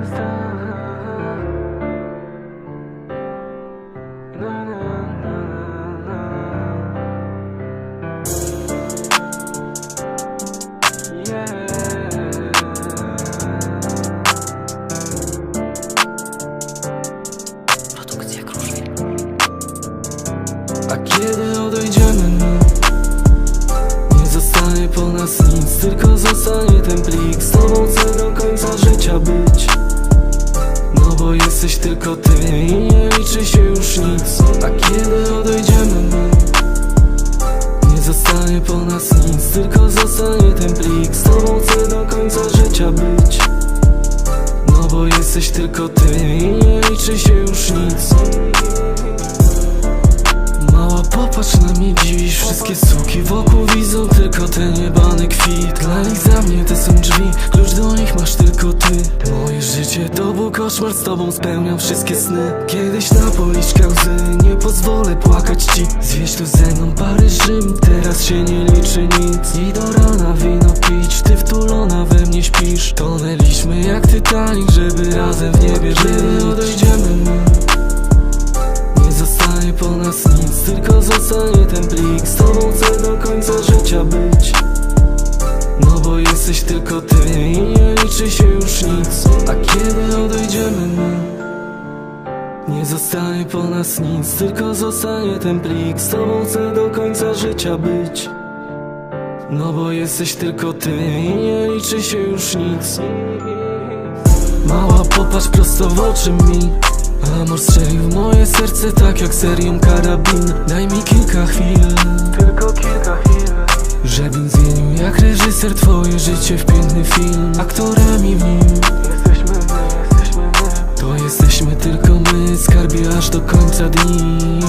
A kiedy odejdziemy jesteś tylko ty I nie liczy się już nic. A kiedy odejdziemy my Nie zostanie po nas nic Tylko zostanie ten plik. Z tobą chcę do końca życia być. No bo jesteś tylko ty I nie liczy się już nic. Mała popatrz na mnie dziś Wszystkie suki wokół widzą tylko ten jebany kwit. Dla nich za mnie te są drzwi Klucz koszmar Z tobą spełniam wszystkie sny. Kiedyś na policzkach łzy Nie pozwolę płakać ci. Zwieź tu ze mną Paryż, Rzym Teraz się nie liczy nic. I do rana wino pić Ty wtulona we mnie śpisz. Tonęliśmy jak Titanic Żeby razem w niebie żyć. Odejdziemy my nie zostanie po nas nic, tylko zostanie ten plik. Z tobą chcę do końca życia być. No bo jesteś tylko ty liczy się już nic A kiedy odejdziemy my Nie zostanie po nas nic, tylko zostanie ten plik. Z tobą chcę do końca życia być No bo jesteś tylko ty i nie liczy się już nic. Mała popatrz prosto w oczy mi Amor strzelił w moje serce tak jak serią karabin. Daj mi kilka chwil. Tylko kilka chwil Żebym zmienił jak reżyser twoje życie w piękny film Aktorami w nim? Jesteśmy my, jesteśmy my. To jesteśmy tylko my Skarbie aż do końca dni.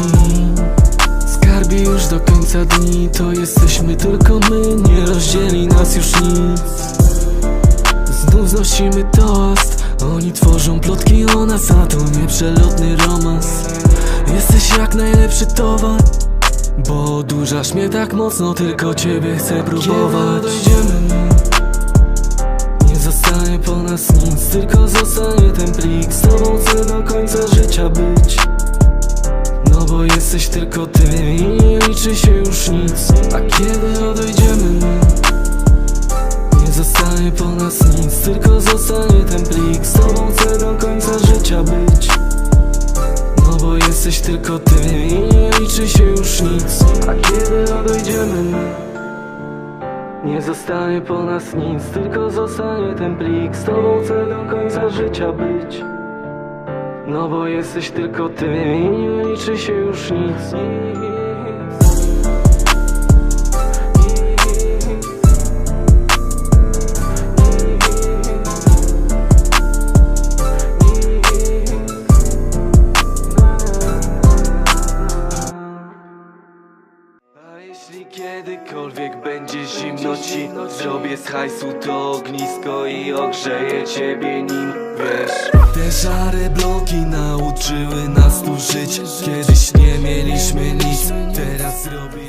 Skarbie już do końca dni To jesteśmy tylko my Nie rozdzieli nas już nic. Znów znosimy toast Oni tworzą plotki o nas A to nie przelotny romans. Jesteś jak najlepszy towar Bo odurzasz mnie tak mocno Tylko ciebie chcę próbować. Nie zostanie po nas nic Tylko zostanie ten plik. Z tobą chcę do końca życia być. No bo jesteś tylko ty i nie liczy się już nic. A kiedy odejdziemy my nie zostanie po nas nic, tylko zostanie ten plik. Z tobą chcę do końca życia być. No bo jesteś tylko ty i nie liczy zostanie po nas nic, tylko zostanie ten plik. Z tobą chcę do końca życia być. No bo jesteś tylko ty i nie liczy się już nic. Jeśli kiedykolwiek będzie zimno ci Zrobię z hajsu to ognisko i ogrzeję ciebie nim Wiesz. Te szare bloki nauczyły nas tu żyć. Kiedyś nie mieliśmy nic Teraz zrobiliśmy